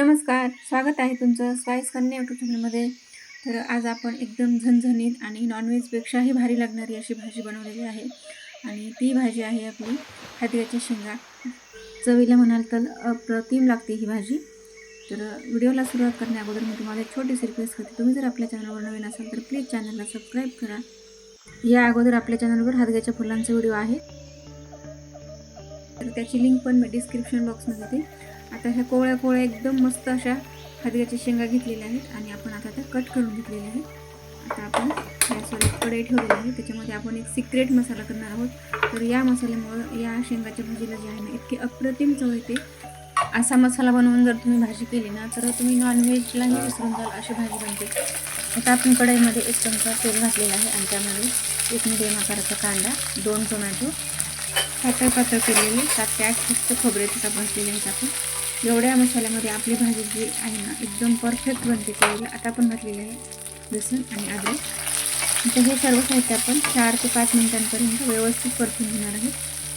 नमस्कार स्वागत आहे तुमचं स्पाइस कन्या यूट्यूब चॅनलमध्ये तर आज आपण एकदम झणझणीत आणि नॉनव्हेजपेक्षाही भारी लागणारी अशी भाजी बनवलेली आहे. आणि ती भाजी आहे आपली हादग्याच्या शेंगा. चवीला म्हणाल तर अप्रतिम लागते ही भाजी. तर व्हिडिओला सुरुवात करण्या अगोदर मी तुम्हाला एक छोटीशी रिक्वेस्ट करते. तुम्ही जर आपल्या चॅनलवर नवीन असाल तर प्लीज चॅनलला सबस्क्राईब करा. या अगोदर आपल्या चॅनलवर हादग्याच्या फुलांचे व्हिडिओ आहे तर त्याची लिंक पण मी डिस्क्रिप्शन बॉक्समध्ये देते. आता ह्या कोवळ्या कोवळ्या एकदम मस्त अशा हदग्याच्या शेंगा घेतलेल्या आहेत आणि आपण आता त्या कट करून घेतलेल्या आहेत. आता आपण गॅसवर एक कढई ठेवलेली आहे. त्याच्यामध्ये आपण एक सिक्रेट मसाला करणार आहोत. तर या मसाल्यामुळं या शेंगाच्या भाजीला जे आहे ना इतकी अप्रतिम चव येते. असा मसाला बनवून जर तुम्ही भाजी केली ना तर तुम्ही नॉनव्हेजलाही विसरून जाल अशी भाजी बनते. आता आपण कढईमध्ये एक चमचा तेल घातलेला आहे आणि त्यामध्ये एक मिडियम आकाराचा कांदा दोन टोमॅटो पातळ पातळ केलेली. सात ते आठ फक्त खोबऱ्याचे कापून घातलेले आहेत आपण एवढ्या मसाल्यामध्ये आपली भाजी जी आहे ना एकदम परफेक्ट बनते त्यावेळेला आता आपण घातलेली आहे लसूण आणि अद्रक. आता हे सर्व साहित्य आपण चार ते पाच मिनिटांपर्यंत व्यवस्थित परतून घेणार आहे.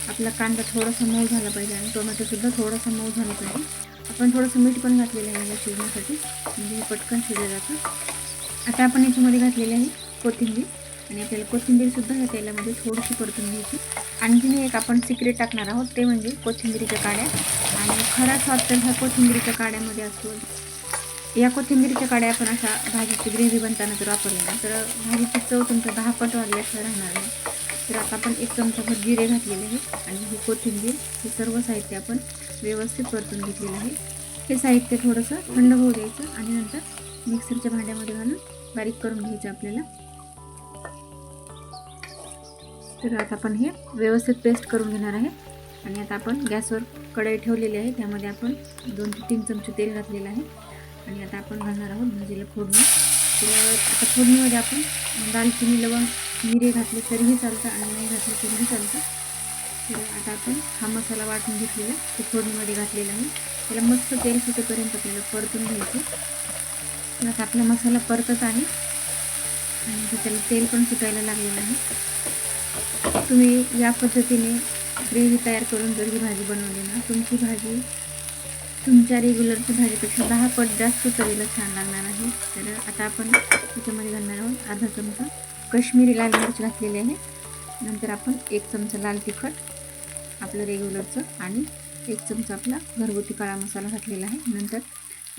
आपला कांदा थोडासा मऊ झाला पाहिजे आणि टोमॅटोसुद्धा थोडासा मऊ झाला पाहिजे. आपण थोडंसं मीठ पण घातलेलं आहे याला शिजण्यासाठी. म्हणजे पटकन शिजलं जातं. आता आपण याच्यामध्ये घातलेले आहे कोथिंबीर. आणि आपल्याला कोथिंबीरसुद्धा ह्या तेलामध्ये थोडीशी परतून घ्यायची. आणखीन एक आपण सिक्रेट टाकणार आहोत ते म्हणजे कोथिंबीरीच्या काड्या. आणि खरा स्वाद तर ह्या कोथिंबीरीच्या काड्यामध्ये असतो. या कोथिंबीरीच्या काड्या आपण अशा भाजीची ग्रेव्ही बनताना जर वापरल्या ना तर भाजीची चव तुमच्या दहा पट वाढली असं राहणार आहे तर आता आपण एक चमचाभर जिरे घातलेले आहे आणि ही कोथिंबीर हे सर्व साहित्य आपण व्यवस्थित परतून घेतलेलं आहे. हे साहित्य थोडंसं थंड होऊ द्यायचं आणि नंतर मिक्सरच्या भांड्यामध्ये घालून बारीक करून घ्यायचं आपल्याला. तर आता आपण हे व्यवस्थित पेस्ट करून घेणार आहे. आणि आता आपण गॅसवर कढई ठेवलेली आहे. त्यामध्ये आपण दोन ते तीन चमचे तेल घातलेलं आहे. आणि आता आपण घालणार आहोत भाजीला फोडणी. तर आता फोडणीमध्ये आपण दालचिनी लवंग मिरे घातले तरीही चालतं आणि नाही घातले तरीही चालतं. तर आता आपण हा मसाला वाटून घेतलेला तो फोडणीमध्ये घातलेला आहे. त्याला मस्त तेल सुटेपर्यंत आपल्याला परतून घ्यायचं तर आता आपला मसाला परतत आहे. आणि त्याला तेल पण सुटायला लागलेलं आहे. तुम्ही या पद्धतीने ग्रेव्ही तयार करून जर ही भाजी बनवली ना तुमची भाजी तुमच्या रेग्युलरच्या भाजीपेक्षा दहा पट जास्त चवीला छान लागणार आहे. तर आता आपण त्याच्यामध्ये घालणार आहोत अर्धा चमचा कश्मीरी लाल मिरच घातलेली आहे. नंतर आपण एक चमचा लाल तिखट आपलं रेग्युलरचं आणि एक चमचा आपला घरगुती काळा मसाला घातलेला आहे. नंतर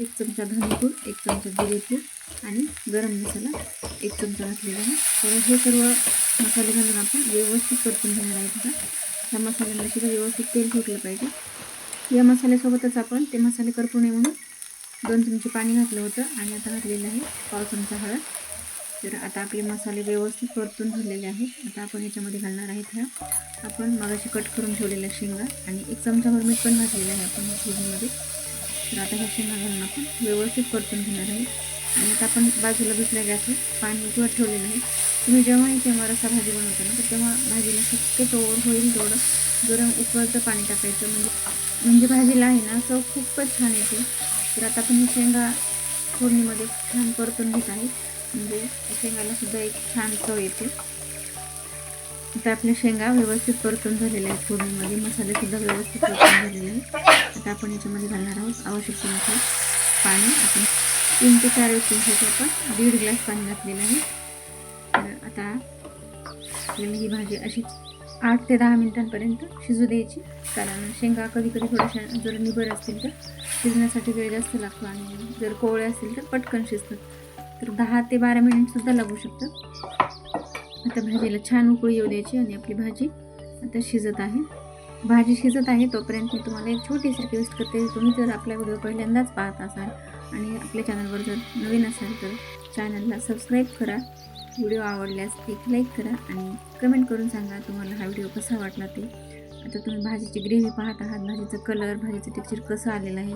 एक चमचा धनेपूड एक चमचा जिरेपूड आणि गरम मसाला एक चमचा घातलेला आहे. तर हे सर्व मसाले घालून आपण व्यवस्थित परतून घेणार आहे आता ह्या मसाल्यामध्ये सुद्धा व्यवस्थित तेल सुटलं पाहिजे. या मसाल्यासोबतच आपण ते मसाले करपू नये म्हणून दोन चमचे पाणी घातलं होतं आणि आता घातलेलं आहे पाव चमचा हळद. तर आता आपले मसाले व्यवस्थित परतून झालेले आहेत. आता आपण याच्यामध्ये घालणार आहेत ह्या आपण मगाशी कट करून ठेवलेल्या शेंगा आणि एक चमचाभर मीठ पण घातलेलं आहे आपण फोडणीमध्ये तर आता ह्या शेंगा घालून आपण व्यवस्थित परतून घेणार आहे. आणि आता आपण बाजूला दुसऱ्या गॅसवर पाणी किंवा ठेवलेलं आहे. तुम्ही जेव्हाही तेव्हा रसा भाजी बनवता ना तर तेव्हा भाजीला शक्यतो होईल तेवढं गरम उकळतं पाणी टाकायचं. म्हणजे म्हणजे भाजीला आहे ना चव खूपच छान येते. तर आता आपण ही शेंगा फोडणीमध्ये छान परतून घेत आहे. म्हणजे शेंगाला सुद्धा एक छान चव येते. आता आपल्या शेंगा व्यवस्थित परतून झालेल्या आहेत. फोडणीमध्ये मसालेसुद्धा व्यवस्थित परतून झालेले आहेत. आता आपण याच्यामध्ये घालणार आहोत आवश्यकतेनुसार पाणी. आपण तीन ते चार व्यक्तींसाठी आपण दीड ग्लास पाणी घातलेलं आहे. तर आता आपल्याला ही भाजी अशी आठ ते दहा मिनिटांपर्यंत शिजू द्यायची. कारण शेंगा कधी कधी थोड्याशा जर निबर असतील तर शिजण्यासाठी वेळ जास्त लागतो आणि जर कोवळे असतील तर पटकन शिजतात. तर दहा ते बारा मिनिटसुद्धा लागू शकतात आता भाजीला छान उकळी येऊ द्यायची आणि आपली भाजी आता शिजत आहे. भाजी शिजत आहे तोपर्यंत मी तुम्हाला एक छोटीशी रिक्वेस्ट करते. तुम्ही जर आपला व्हिडिओ पहिल्यांदाच पाहत असाल आणि आपल्या चॅनलवर जर नवीन असाल तर चॅनलला सबस्क्राईब करा. व्हिडिओ आवडल्यास एक लाईक करा आणि कमेंट करून सांगा तुम्हाला हा व्हिडिओ कसा वाटला ते. आता तुम्ही भाजीची ग्रेव्ही पाहत आहात. भाजीचा कलर भाजीचं टेक्स्चर कसं आलेलं आहे.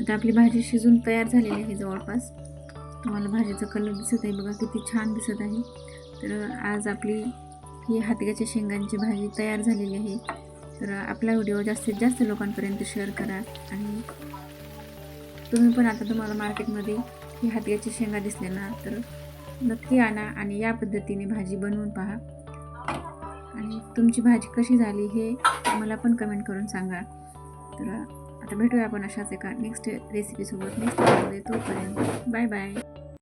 आता आपली भाजी शिजून तयार झालेली आहे जवळपास. तुम्हाला भाजीचा कलर दिसत आहे. बघा किती छान दिसत आहे. तर आज आपली ही हातग्याच्या शेंगांची भाजी तयार झालेली आहे. तर आपला व्हिडिओ जास्तीत जास्त लोकांपर्यंत शेअर करा आणि तुम्ही पण आता तुम्हाला मार्केटमध्ये ही हातग्याची शेंगा दिसले ना तर नक्की आणा आणि या पद्धतीने भाजी बनवून पहा. आणि तुमची भाजी कशी झाली हे मला पण कमेंट करून सांगा. तर आता भेटूया आपण अशाच एका नेक्स्ट रेसिपीसोबत नेक्स्ट तोपर्यंत बाय बाय